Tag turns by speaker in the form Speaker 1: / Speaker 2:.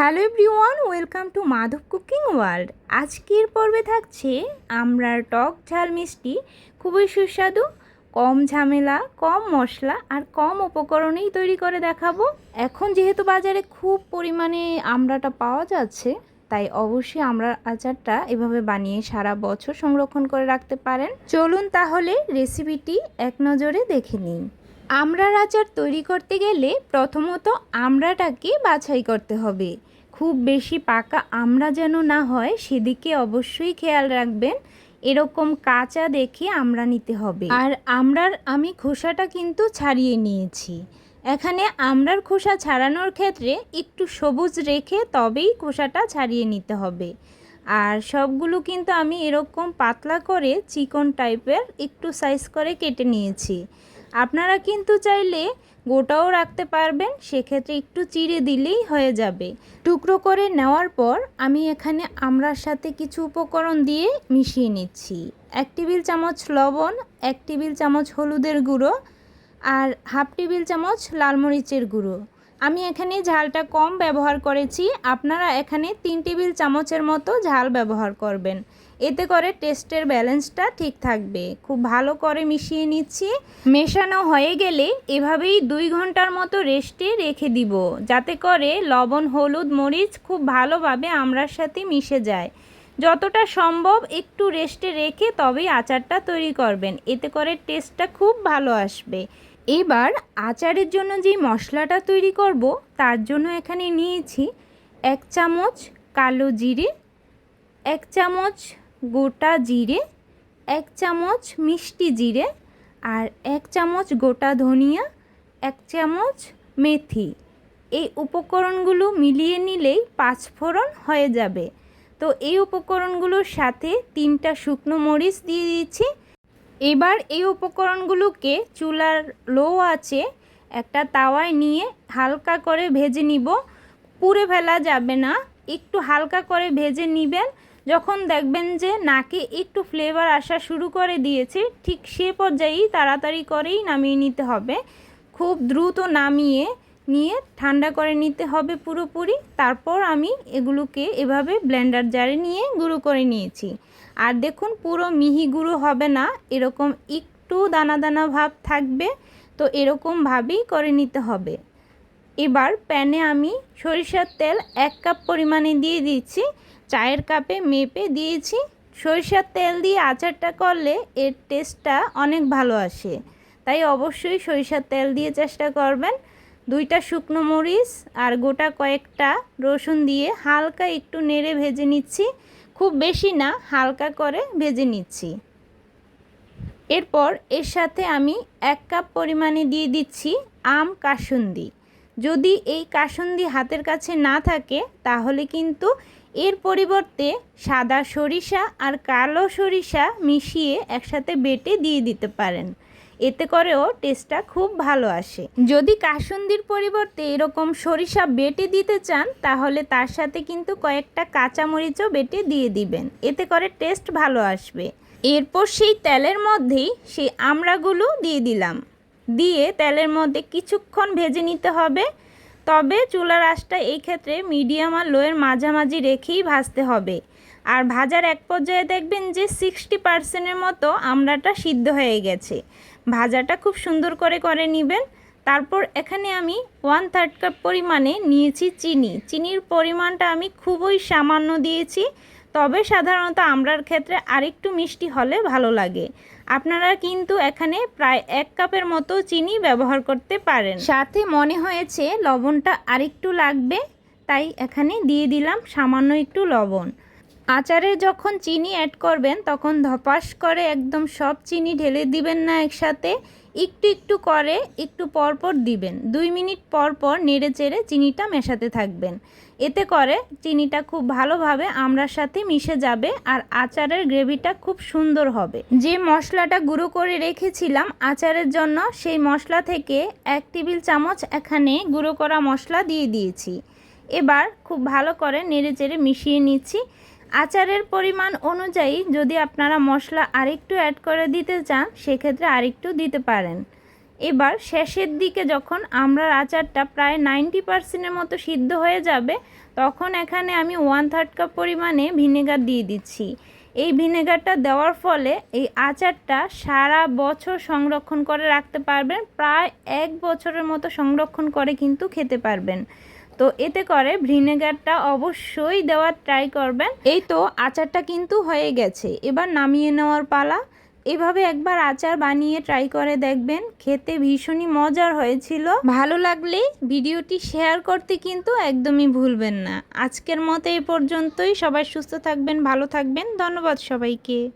Speaker 1: Hello everyone, welcome to Madhav cooking world. আজকের পর্বে থাকছে আমরার টক ঝাল মিষ্টি। খুবই সুস্বাদু, কম ঝামেলা, কম মশলা আর কম উপকরণেই তৈরি করে দেখাবো। এখন যেহেতু বাজারে খুব পরিমাণে আমড়াটা পাওয়া যাচ্ছে, তাই অবশ্যই আমড়ার আচারটা এভাবে বানিয়ে সারা বছর সংরক্ষণ করে রাখতে পারেন। চলুন তাহলে রেসিপিটি এক নজরে দেখে নিই। আমড়ার আচার তৈরি করতে গেলে প্রথমত আমড়াটাকে বাছাই করতে হবে। খুব বেশি পাকা আমড়া যেন না হয়, সেদিকে অবশ্যই খেয়াল রাখবেন। এরকম কাঁচা দেখে আমড়া নিতে হবে। আর আমড়ার আমি খোসাটা কিন্তু ছাড়িয়ে নিয়েছি। এখানে আমড়ার খোসা ছাড়ানোর ক্ষেত্রে একটু সবুজ রেখে তবেই খোসাটা ছাড়িয়ে নিতে হবে। আর সবগুলো কিন্তু আমি এরকম পাতলা করে চিকন টাইপের একটু সাইজ করে কেটে নিয়েছি। আপনারা কিন্তু চাইলে গোটাও রাখতে পারবেন, সেক্ষেত্রে একটু চিড়ে দিলেই হয়ে যাবে। টুকরো করে নেওয়ার পর আমি এখানে আমরার সাথে কিছু উপকরণ দিয়ে মিশিয়ে নিচ্ছি। এক টেবিল চামচ লবণ, এক টেবিল চামচ হলুদের গুঁড়ো আর হাফ টেবিল চামচ লাল মরিচের গুঁড়ো। আমি এখানে ঝালটা কম ব্যবহার করেছি। আপনারা এখানে তিন টেবিল চামচের মতো ঝাল ব্যবহার করবেন। এতে করে টেস্টের ব্যালেন্সটা ঠিক থাকবে। খুব ভালো করে মিশিয়ে নিচ্ছি। মেশানো হয়ে গেলে এভাবেই দুই ঘণ্টার মতো রেস্টে রেখে দিব। যাতে করে লবণ, হলুদ, মরিচ খুব ভালোভাবে আমরার সাথে মিশে যায়। যতটা সম্ভব একটু রেস্টে রেখে তবেই আচারটা তৈরি করবেন। এতে করে টেস্টটা খুব ভালো আসবে। এবার আচারের জন্য যে মশলাটা তৈরি করব, তার জন্য এখানে নিয়েছি এক চামচ কালো জিরে, এক চামচ গোটা জিরে, এক চামচ মিষ্টি জিরে আর এক চামচ গোটা ধনিয়া, এক চামচ মেথি। এই উপকরণগুলো মিলিয়ে নিলেই পাঁচফোড়ন হয়ে যাবে। তো এই উপকরণগুলোর সাথে তিনটা শুকনো মরিচ দিয়ে দিচ্ছি এবার এই উপকরণগুলোকে চুলার লো আছে একটা তাওয়ায় নিয়ে হালকা করে ভেজে নিব। পুড়ে ফেলা যাবে না। একটু হালকা করে ভেজে নিবেন। যখন দেখবেন যে নাকে একটু ফ্লেভার আসা শুরু করে দিয়েছে, ঠিক সে পর্যায়েই তাড়াতাড়ি করেই নামিয়ে নিতে হবে। খুব দ্রুত নামিয়ে নিয়ে ঠান্ডা করে নিতে হবে পুরোপুরি। তারপর আমি এগুলোকে এভাবে ব্লেন্ডার জারে নিয়ে গুঁড়ো করে নিয়েছি। আর দেখুন, পুরো মিহি গুঁড়ো হবে না, এরকম একটু দানা দানা ভাব থাকবে, তো এরকমভাবেই করে নিতে হবে। এবার প্যানে আমি সরিষার তেল এক কাপ পরিমাণে দিয়ে দিচ্ছি চায়ের কাপে মেপে দিয়েছি। সরিষার তেল দিয়ে আচারটা করলে এর টেস্টটা অনেক ভালো আসে। তাই অবশ্যই সরিষার তেল দিয়ে চেষ্টা করবেন। দুইটা শুকনো মরিচ আর গোটা কয়েকটা রসুন দিয়ে হালকা একটু নেড়ে ভেজে নিচ্ছি। খুব বেশি না, হালকা করে ভেজে নিচ্ছি। এরপর এর সাথে আমি এক কাপ পরিমাণে দিয়ে দিচ্ছি আম কাসুন্দি। যদি এই কাসুন্দি হাতের কাছে না থাকে, তাহলে কিন্তু এর পরিবর্তে সাদা সরিষা আর কালো সরিষা মিশিয়ে একসাথে বেটে দিয়ে দিতে পারেন। এতে করেও টেস্টটা খুব ভালো আসে। যদি কাসুন্দির পরিবর্তে এরকম সরিষা বেটে দিতে চান, তাহলে তার সাথে কিন্তু কয়েকটা কাঁচামরিচও বেটে দিয়ে দিবেন। এতে করে টেস্ট ভালো আসবে। এরপর সেই তেলের মধ্যেই সেই আমড়াগুলো দিয়ে দিলাম। দিয়ে তেলের মধ্যে কিছুক্ষণ ভেজে নিতে হবে। তবে চুলার আঁচটা এই ক্ষেত্রে মিডিয়াম আর লোয়ের মাঝামাঝি রেখেই ভাজতে হবে। আর ভাজার এক পর্যায়ে দেখবেন যে সিক্সটি পার্সেন্টের মতো আমড়াটা সিদ্ধ হয়ে গেছে। ভাজাটা খুব সুন্দর করে করে নেবেন। তারপর এখানে আমি ওয়ান থার্ড কাপ পরিমাণে নিয়েছি চিনি। চিনির পরিমাণটা আমি খুবই সামান্য দিয়েছি, তবে সাধারণত আমরার ক্ষেত্রে আরেকটু মিষ্টি হলে ভালো লাগে। আপনারা কিন্তু এখানে প্রায় এক কাপের মতো চিনি ব্যবহার করতে পারেন। সাথে মনে হয়েছে লবণটা আরেকটু লাগবে, তাই এখানে দিয়ে দিলাম সামান্য একটু লবণ। আচারে যখন চিনি অ্যাড করবেন, তখন ধপাস করে একদম সব চিনি ঢেলে দিবেন না একসাথে। একটু একটু করে একটু পরপর দিবেন। দুই মিনিট পর পর নেড়ে চেড়ে চিনিটা মেশাতে থাকবেন। এতে করে চিনিটা খুব ভালোভাবে আমরার সাথে মিশে যাবে আর আচারের গ্রেভিটা খুব সুন্দর হবে। যে মশলাটা গুঁড়ো করে রেখেছিলাম আচারের জন্য, সেই মশলা থেকে এক টেবিল চামচ এখানে গুঁড়ো করা মশলা দিয়ে দিয়েছি। এবার খুব ভালো করে নেড়ে চেড়ে মিশিয়ে নিচ্ছি। আচারের পরিমাণ অনুযায়ী যদি আপনারা মশলা আরেকটু অ্যাড করে দিতে চান, সেক্ষেত্রে আরেকটু দিতে পারেন। এবার শেষের দিকে যখন আমড়ার আচারটা প্রায় নাইনটি পার্সেন্টের মতো সিদ্ধ হয়ে যাবে, তখন এখানে আমি ওয়ান থার্ড কাপ পরিমাণে ভিনেগার দিয়ে দিচ্ছি। এই ভিনেগারটা দেওয়ার ফলে এই আচারটা সারা বছর সংরক্ষণ করে রাখতে পারবেন, প্রায় এক বছরের মতো সংরক্ষণ করে কিন্তু খেতে পারবেন। তো এতে করে ভিনেগারটা অবশ্যই দেওয়ার ট্রাই করবেন। এই তো আচারটা কিন্তু হয়ে গেছে। এবার নামিয়ে নেওয়ার পালা। এভাবে একবার আচার বানিয়ে ট্রাই করে দেখবেন। খেতে ভীষণই মজার হয়েছিল। ভালো লাগলে ভিডিওটি শেয়ার করতে কিন্তু একদমই ভুলবেন না। আজকের মতো এ পর্যন্তই। সবাই সুস্থ থাকবেন, ভালো থাকবেন। ধন্যবাদ সবাইকে।